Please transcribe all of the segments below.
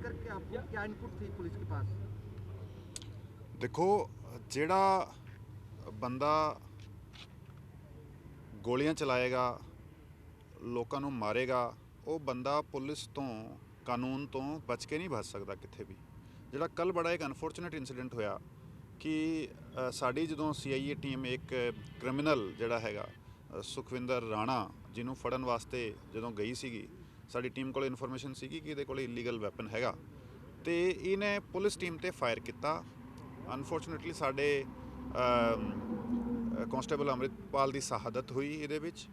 लेकर के आपको क्या इनपुट थी पुलिस के पास ਦੇਖੋ ਜਿਹੜਾ ਬੰਦਾ ਗੋਲੀਆਂ ਚਲਾਏਗਾ ਲੋਕਾਂ ਨੂੰ ਮਾਰੇਗਾ ਉਹ ਬੰਦਾ ਪੁਲਿਸ ਤੋਂ ਕਾਨੂੰਨ ਤੋਂ ਬਚ ਕੇ ਨਹੀਂ ਬਚ ਸਕਦਾ ਕਿੱਥੇ ਵੀ ਜਿਹੜਾ ਕੱਲ ਬੜਾ ਇੱਕ ਅਨਫੋਰਚੂਨੇਟ ਇਨਸੀਡੈਂਟ ਹੋਇਆ ਕਿ ਅ, ਸਾਡੀ ਜਦੋਂ ਸੀਆਈਏ ਟੀਮ ਇੱਕ ਕ੍ਰਿਮੀਨਲ ਜਿਹੜਾ ਹੈਗਾ ਅ, ਸੁਖਵਿੰਦਰ ਰਾਣਾ ਜਿਹਨੂੰ ਫੜਨ ਵਾਸਤੇ ਜਦੋਂ ਗਈ ਸੀਗੀ ਸਾਡੀ ਟੀਮ ਕੋਲ ਇਨਫੋਰਮੇਸ਼ਨ ਸੀਗੀ ਕਿ ਇਹਦੇ ਕੋਲ ਇਲੀਗਲ ਵੈਪਨ ਹੈਗਾ ਤੇ ਇਹਨੇ ਪੁਲਿਸ ਟੀਮ ਤੇ ਫਾਇਰ ਕੀਤਾ। ਅਨਫੋਰਚੂਨੇਟਲੀ ਸਾਡੇ ਕਨਸਟੇਬਲ ਅੰਮ੍ਰਿਤਪਾਲ ਦੀ ਸ਼ਹਾਦਤ ਹੋਈ ਇਹਦੇ ਵਿੱਚ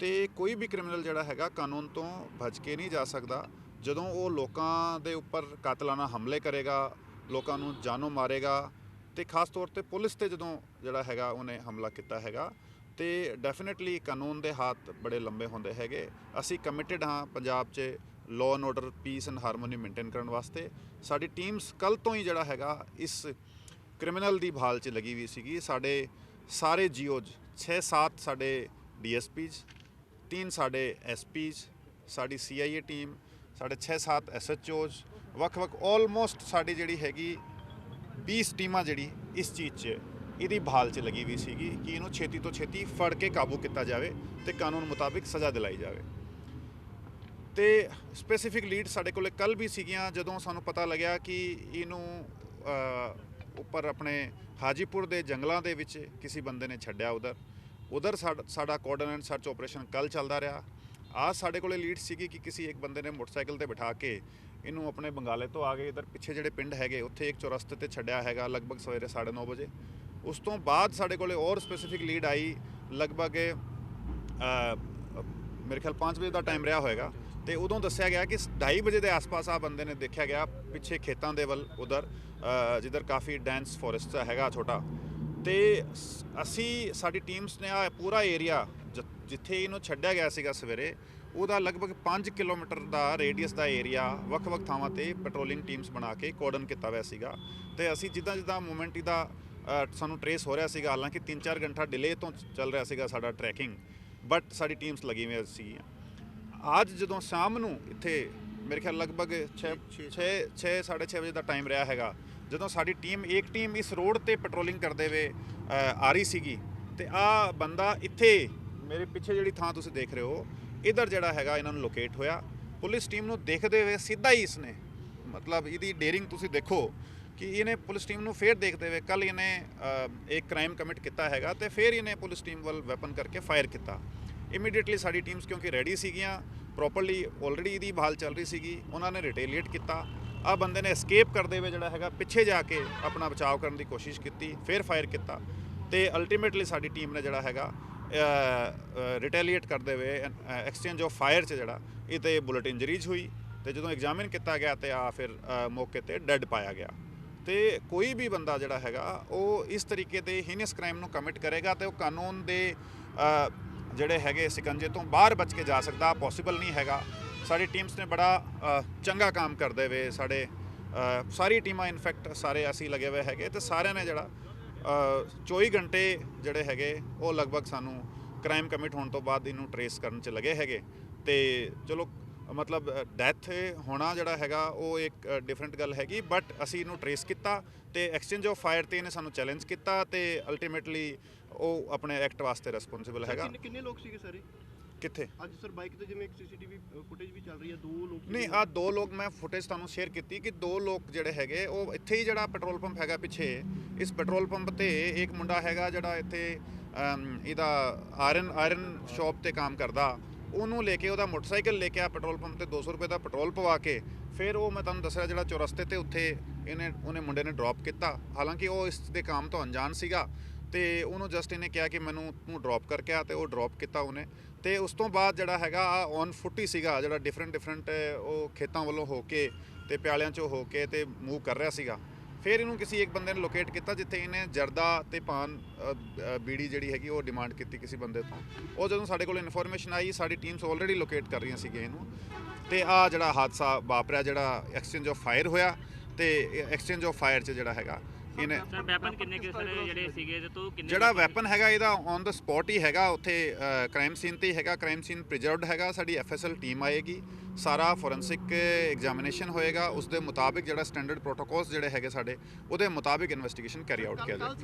ਤੇ ਕੋਈ ਵੀ ਕ੍ਰਿਮੀਨਲ ਜਿਹੜਾ ਹੈਗਾ ਕਾਨੂੰਨ ਤੋਂ ਭੱਜ ਕੇ ਨਹੀਂ ਜਾ ਸਕਦਾ। ਜਦੋਂ ਉਹ ਲੋਕਾਂ ਦੇ ਉੱਪਰ ਕਾਤਲਾਨਾ ਹਮਲੇ ਕਰੇਗਾ, ਲੋਕਾਂ ਨੂੰ ਜਾਨੋਂ ਮਾਰੇਗਾ ਤੇ ਖਾਸ ਤੌਰ ਤੇ ਪੁਲਿਸ ਤੇ ਜਦੋਂ ਜਿਹੜਾ ਹੈਗਾ ਉਹਨੇ ਹਮਲਾ ਕੀਤਾ ਹੈਗਾ ਤੇ ਡੈਫੀਨਿਟਲੀ ਕਾਨੂੰਨ ਦੇ ਹੱਥ ਬੜੇ ਲੰਬੇ ਹੁੰਦੇ ਹੈਗੇ। ਅਸੀਂ ਕਮਿਟਿਡ ਹਾਂ ਪੰਜਾਬ 'ਚ law and order peace and harmony maintain ਕਰਨ ਵਾਸਤੇ। ਸਾਡੀ ਟੀਮਸ ਕੱਲ ਤੋਂ ਹੀ ਜਿਹੜਾ ਹੈਗਾ ਇਸ ਕ੍ਰਿਮੀਨਲ ਦੀ ਭਾਲ 'ਚ ਲੱਗੀ ਹੋਈ ਸੀਗੀ। ਸਾਡੇ ਸਾਰੇ ਜੀਓਜ 6-7 ਸਾਡੇ ਡੀਐਸਪੀਜ਼, ਤਿੰਨ ਸਾਡੇ ਐਸਪੀਜ਼, ਸਾਡੀ ਸੀਆਈਏ ਟੀਮ ਸਾਡੇ 6-7 ਐਸਐਚਓਜ਼ ਵੱਖ-ਵੱਖ ਆਲਮੋਸਟ ਸਾਡੀ ਜਿਹੜੀ ਹੈਗੀ 20 ਟੀਮਾਂ ਜਿਹੜੀ ਇਸ ਚੀਜ਼ 'ਚ ਇਹਦੀ ਬਹਾਲ 'ਚ ਲੱਗੀ ਹੋਈ ਸੀਗੀ ਕਿ ਇਹਨੂੰ ਛੇਤੀ ਤੋਂ ਛੇਤੀ ਫੜ ਕੇ ਕਾਬੂ ਕੀਤਾ ਜਾਵੇ ਤੇ ਕਾਨੂੰਨ ਮੁਤਾਬਿਕ ਸਜ਼ਾ ਦਿਲਾਈ ਜਾਵੇ। ਤੇ ਸਪੈਸੀਫਿਕ ਲੀਡ ਸਾਡੇ ਕੋਲੇ ਕੱਲ ਵੀ ਸੀਗੀਆਂ, ਜਦੋਂ ਸਾਨੂੰ ਪਤਾ ਲੱਗਿਆ ਕਿ ਇਹਨੂੰ ਉੱਪਰ ਆਪਣੇ ਹਾਜੀਪੁਰ ਦੇ ਜੰਗਲਾਂ ਦੇ ਵਿੱਚ ਕਿਸੇ ਬੰਦੇ ਨੇ ਛੱਡਿਆ ਉਧਰ। ਉਧਰ ਸਾਡਾ ਕੋਆਰਡੀਨੇਟ ਸਰਚ ਆਪਰੇਸ਼ਨ ਕੱਲ ਚੱਲਦਾ ਰਿਹਾ। ਆ ਸਾਡੇ ਕੋਲੇ ਲੀਡ ਸੀਗੀ ਕਿ ਕਿਸੇ ਇੱਕ ਬੰਦੇ ਨੇ ਮੋਟਰਸਾਈਕਲ ਤੇ ਬਿਠਾ ਕੇ ਇਹਨੂੰ ਆਪਣੇ ਬੰਗਾਲੇ ਤੋਂ ਆ ਗਏ। ਇਧਰ ਪਿੱਛੇ ਜਿਹੜੇ ਪਿੰਡ ਹੈਗੇ, ਉੱਥੇ ਇੱਕ ਚੌਰਸਤੇ ਤੇ ਛੱਡਿਆ ਹੈਗਾ, ਲਗਭਗ ਸਵੇਰੇ 9:30 ਵਜੇ। ਉਸ ਤੋਂ ਬਾਅਦ ਸਾਡੇ ਕੋਲੇ ਹੋਰ ਸਪੈਸੀਫਿਕ ਲੀਡ ਆਈ, ਲਗਭਗ ਮੇਰੇ ਖਿਆਲ 5 ਵਜੇ ਦਾ ਟਾਈਮ ਰਿਹਾ ਹੋਏਗਾ। ਤੇ ਉਦੋਂ ਦੱਸਿਆ ਗਿਆ ਕਿ 2:30 ਵਜੇ ਦੇ ਆਸ-ਪਾਸ ਆ ਬੰਦੇ ਨੇ ਦੇਖਿਆ ਗਿਆ, ਪਿੱਛੇ ਖੇਤਾਂ ਦੇ ਵੱਲ, ਉਧਰ ਜਿੱਧਰ ਕਾਫੀ ਡੈਂਸ ਫੋਰੈਸਟ ਹੈਗਾ ਛੋਟਾ। ਤੇ ਸ- ਅਸੀਂ, ਸਾਡੀ ਟੀਮਸ ਨੇ ਆ ਪੂਰਾ ਏਰੀਆ ਜਿੱਥੇ ਇਹਨੂੰ ਛੱਡਿਆ ਗਿਆ ਸੀਗਾ ਸਵੇਰੇ, ਉਹਦਾ ਲਗਭਗ 5 ਕਿਲੋਮੀਟਰ ਦਾ ਰੇਡੀਅਸ ਦਾ ਏਰੀਆ ਵੱਖ-ਵੱਖ ਥਾਵਾਂ ਤੇ ਪੈਟਰੋਲਿੰਗ ਟੀਮਸ ਬਣਾ ਕੇ ਕੋਰਡਨ ਕੀਤਾ ਹੋਇਆ ਸੀਗਾ। ਤੇ ਅਸੀਂ ਜਿੱਦਾਂ ਜਿੱਦਾਂ ਮੂਵਮੈਂਟ ਇਹਦਾ ਸਾਨੂੰ ਟਰੇਸ ਹੋ ਰਿਹਾ ਸੀਗਾ ਹਾਲਾਂਕਿ 3-4 ਘੰਟਾ ਡਿਲੇ ਤੋਂ ਚੱਲ ਰਿਹਾ ਸੀਗਾ ਸਾਡਾ ਟਰੈਕਿੰਗ ਬਟ ਸਾਡੀ ਟੀਮਸ ਲੱਗੀ ਹੋਈਆਂ ਸੀਗੀਆਂ। ਅੱਜ ਜਦੋਂ ਸ਼ਾਮ ਨੂੰ ਇੱਥੇ ਮੇਰੇ ਖਿਆਲ ਲਗਭਗ 6 6 6 6:30 ਵਜੇ ਦਾ ਟਾਈਮ ਰਿਹਾ ਹੈਗਾ ਜਦੋਂ ਸਾਡੀ ਟੀਮ ਇੱਕ ਟੀਮ ਇਸ ਰੋਡ ਤੇ ਪੈਟਰੋਲਿੰਗ ਕਰਦੇ ਹੋਏ ਅ, ਆ ਰਹੀ ਸੀਗੀ ਤੇ ਆ ਬੰਦਾ ਇੱਥੇ ਮੇਰੇ ਪਿੱਛੇ ਜਿਹੜੀ ਥਾਂ ਤੁਸੀਂ ਦੇਖ ਰਹੇ ਹੋ ਇਧਰ ਜਿਹੜਾ ਹੈਗਾ ਇਹਨਾਂ ਨੂੰ ਲੋਕੇਟ ਹੋਇਆ। ਪੁਲਿਸ ਟੀਮ ਨੂੰ ਦੇਖਦੇ ਹੋਏ ਸਿੱਧਾ ਹੀ ਇਸਨੇ ਮਤਲਬ ਇਹਦੀ ਡੇਰਿੰਗ ਤੁਸੀਂ ਦੇਖੋ ਕਿ ਇਹਨੇ ਪੁਲਿਸ ਟੀਮ ਨੂੰ ਫੇਰ ਦੇਖਦੇ ਹੋਏ ਕੱਲ ਇਹਨੇ ਅ, ਇੱਕ ਕ੍ਰਾਈਮ ਕਮਿਟ ਕੀਤਾ ਹੈਗਾ ਤੇ ਫੇਰ ਇਹਨੇ ਪੁਲਿਸ ਟੀਮ ਵੱਲ ਵੈਪਨ ਕਰਕੇ ਫਾਇਰ ਕੀਤਾ। ਇਮੀਡੀਏਟਲੀ ਸਾਡੀ ਟੀਮਸ ਕਿਉਂਕਿ ਰੈਡੀ ਸੀਗੀਆਂ ਪ੍ਰੋਪਰਲੀ ਆਲਰੇਡੀ ਇਹਦੀ ਬਹਾਲ ਚੱਲ ਰਹੀ ਸੀਗੀ ਉਹਨਾਂ ਨੇ ਰਿਟੇਲੀਏਟ ਕੀਤਾ। ਆ ਬੰਦੇ ਨੇ ਐਸਕੇਪ ਕਰਦੇ ਹੋਏ ਜਿਹੜਾ ਹੈਗਾ ਪਿੱਛੇ ਜਾ ਕੇ ਆਪਣਾ ਬਚਾਅ ਕਰਨ ਦੀ ਕੋਸ਼ਿਸ਼ ਕੀਤੀ ਫਿਰ ਫਾਇਰ ਕੀਤਾ। ਤੇ ਅਲਟੀਮੇਟਲੀ ਸਾਡੀ ਟੀਮ ਨੇ ਜਿਹੜਾ ਹੈਗਾ ਰਿਟੇਲੀਏਟ ਕਰਦੇ ਹੋਏ ਐਕਸਚੇਂਜ ਆਫ ਫਾਇਰ ਚ ਜਿਹੜਾ ਇਹ ਤੇ ਬੁਲਟ ਇੰਜਰੀਜ਼ ਹੋਈ ਤੇ ਜਦੋਂ ਐਗਜ਼ਾਮਿਨ ਕੀਤਾ ਗਿਆ ਤੇ ਆ ਫਿਰ ਮੌਕੇ ਤੇ ਡੈੱਡ ਪਾਇਆ ਗਿਆ। ਤੇ ਕੋਈ ਵੀ ਬੰਦਾ ਜਿਹੜਾ ਹੈਗਾ ਉਹ ਇਸ ਤਰੀਕੇ ਦੇ ਹੀਨਸ ਕ੍ਰਾਈਮ ਨੂੰ ਕਮਿਟ ਕਰੇਗਾ ਤੇ ਉਹ ਕਾਨੂੰਨ ਦੇ ਜਿਹੜੇ ਹੈਗੇ ਸਿਕੰਜੇ ਤੋਂ ਬਾਹਰ ਬਚ ਕੇ ਜਾ ਸਕਦਾ ਪੋਸੀਬਲ ਨਹੀਂ ਹੈਗਾ। ਸਾਡੀ ਟੀਮਸ ਨੇ ਬੜਾ ਚੰਗਾ ਕੰਮ ਕਰਦੇ ਹੋਏ ਸਾਡੇ ਸਾਰੀ ਟੀਮਾਂ ਇਨਫੈਕਟ ਸਾਰੇ ਅਸੀਂ ਲੱਗੇ ਹੋਏ ਹੈਗੇ ਤੇ ਸਾਰਿਆਂ ਨੇ ਜਿਹੜਾ ਅ, 24 ਘੰਟੇ ਜਿਹੜੇ ਹੈਗੇ ਉਹ ਲਗਭਗ ਸਾਨੂੰ ਕ੍ਰਾਈਮ ਕਮਿਟ ਹੋਣ ਤੋਂ ਬਾਅਦ ਇਹਨੂੰ ਟਰੇਸ ਕਰਨ ਚ ਲੱਗੇ ਹੈਗੇ। ਤੇ ਚਲੋ ਮਤਲਬ ਡੈਥ ਹੋਣਾ ਜਿਹੜਾ ਹੈਗਾ ਉਹ ਇੱਕ ਡਿਫਰੈਂਟ ਗੱਲ ਹੈਗੀ ਬਟ ਅਸੀਂ ਇਹਨੂੰ ਟਰੇਸ ਕੀਤਾ ਤੇ ਐਕਸਚੇਂਜ ਆਫ ਫਾਇਰ ਤੇ ਇਹਨੇ ਸਾਨੂੰ ਚੈਲੰਜ ਕੀਤਾ ਤੇ ਅਲਟੀਮੇਟਲੀ ਉਹ ਆਪਣੇ ਐਕਟ ਵਾਸਤੇ ਰਿਸਪੌਂਸਿਬਲ ਹੈਗਾ। ਕਿੰਨੇ ਲੋਕ ਸੀਗੇ ਸਾਰੇ? ਕਿੱਥੇ? ਅੱਜ ਸਰ ਬਾਈਕ ਤੇ ਜਿਵੇਂ ਇੱਕ ਸੀਸੀਟੀਵੀ ਫੁਟੇਜ ਵੀ ਚੱਲ ਰਹੀ ਹੈ ਦੋ ਲੋਕ ਨਹੀਂ ਆ ਦੋ ਲੋਕ ਮੈਂ ਫੁਟੇਜ ਤੁਹਾਨੂੰ ਸ਼ੇਅਰ ਕੀਤੀ ਕਿ ਦੋ ਲੋਕ ਜਿਹੜੇ ਹੈਗੇ ਉਹ ਇੱਥੇ ਹੀ ਜਿਹੜਾ ਪੈਟਰੋਲ ਪੰਪ ਹੈਗਾ ਪਿੱਛੇ ਇਸ ਪੈਟਰੋਲ ਪੰਪ ਤੇ ਇੱਕ ਮੁੰਡਾ ਹੈਗਾ ਜਿਹੜਾ ਇੱਥੇ ਇਹਦਾ ਆਇਰਨ ਆਇਰਨ ਸ਼ਾਪ ਤੇ ਕੰਮ ਕਰਦਾ। ਉਹਨੂੰ ਲੈ ਕੇ, ਉਹਦਾ ਮੋਟਰਸਾਈਕਲ ਲੈ ਕੇ ਆ ਪੈਟਰੋਲ ਪੰਪ ਤੇ 200 ਰੁਪਏ ਦਾ ਪੈਟਰੋਲ ਪਵਾ ਕੇ, ਫਿਰ ਉਹ ਮੈਂ ਤੁਹਾਨੂੰ ਦੱਸਿਆ ਜਿਹੜਾ ਚੌਰਸਤੇ ਤੇ ਉੱਥੇ ਇਹਨੇ, ਉਹਨੇ ਮੁੰਡੇ ਨੇ ਡ੍ਰੌਪ ਕੀਤਾ। ਹਾਲਾਂਕਿ ਉਹ ਇਸ ਦੇ ਕੰਮ ਤੋਂ ਅਣਜਾਣ ਸੀਗਾ ਤੇ ਉਹਨੂੰ ਜਸਟ ਇਹਨੇ ਕਿਹਾ ਕਿ ਮੈਨੂੰ ਤੂੰ ਡ੍ਰੌਪ ਕਰਕੇ ਆ ਤੇ ਉਹ ਡ੍ਰੌਪ ਕੀਤਾ ਉਹਨੇ। ਤੇ ਉਸ ਤੋਂ ਬਾਅਦ ਜਿਹੜਾ ਹੈਗਾ ਆ ਔਨ ਫੁੱਟ ਹੀ ਸੀਗਾ, ਜਿਹੜਾ ਡਿਫਰੈਂਟ ਡਿਫਰੈਂਟ ਉਹ ਖੇਤਾਂ ਵੱਲੋਂ ਹੋ ਕੇ ਤੇ ਪਿਆਲਿਆਂ ਚੋਂ ਹੋ ਕੇ ਤੇ ਮੂਵ ਕਰ ਰਿਹਾ ਸੀਗਾ। ਫਿਰ ਇਹਨੂੰ ਕਿਸੇ ਇੱਕ ਬੰਦੇ ਨੇ ਲੋਕੇਟ ਕੀਤਾ ਜਿੱਥੇ ਇਹਨੇ ਜਰਦਾ ਤੇ ਪਾਨ ਬੀੜੀ ਜਿਹੜੀ ਹੈਗੀ ਉਹ ਡਿਮਾਂਡ ਕੀਤੀ ਕਿਸੇ ਬੰਦੇ ਤੋਂ। ਉਹ ਜਦੋਂ ਸਾਡੇ ਕੋਲ ਇਨਫੋਰਮੇਸ਼ਨ ਆਈ, ਸਾਡੀ ਟੀਮਸ ਆਲਰੇਡੀ ਲੋਕੇਟ ਕਰ ਰਹੀਆਂ ਸੀਗੀਆਂ ਇਹਨੂੰ। ਤੇ ਆ ਜਿਹੜਾ ਹਾਦਸਾ ਵਾਪਰਿਆ, ਜਿਹੜਾ ਐਕਸਚੇਂਜ ਆਫ ਫਾਇਰ ਹੋਇਆ ਤੇ ਐਕਸਚੇਂਜ ਆਫ ਫਾਇਰ 'ਚ ਜਿਹੜਾ ਹੈਗਾ। ਇਹਨੇ ਸਰ ਵੈਪਨ ਕਿੰਨੇ ਕਿ ਸਰ ਜਿਹੜੇ ਸੀਗੇ ਤੇ ਤੋਂ ਕਿੰਨੇ ਜਿਹੜਾ ਵੈਪਨ ਹੈਗਾ ਇਹਦਾ ਔਨ ਦਾ ਸਪੌਟ ਹੀ ਹੈਗਾ ਉੱਥੇ ਕ੍ਰਾਈਮ ਸੀਨ ਤੇ ਹੀ ਹੈਗਾ ਕ੍ਰਾਈਮ ਸੀਨ ਪ੍ਰੀਜ਼ਰਵਡ ਹੈਗਾ ਸਾਡੀ ਐਫਐਸਐਲ ਟੀਮ ਆਏਗੀ ਸਾਰਾ ਫੋਰੈਂਸਿਕ ਐਗਜ਼ਾਮੀਨੇਸ਼ਨ ਹੋਏਗਾ ਉਸ ਦੇ ਮੁਤਾਬਿਕ ਜਿਹੜਾ ਸਟੈਂਡਰਡ ਪ੍ਰੋਟੋਕੋਲਸ ਜਿਹੜੇ ਹੈਗੇ ਸਾਡੇ ਉਹਦੇ ਮੁਤਾਬਿਕ ਇਨਵੈਸਟੀਗੇਸ਼ਨ ਕੈਰੀ ਆਊਟ ਕੀਤਾ ਜਾਏਗਾ।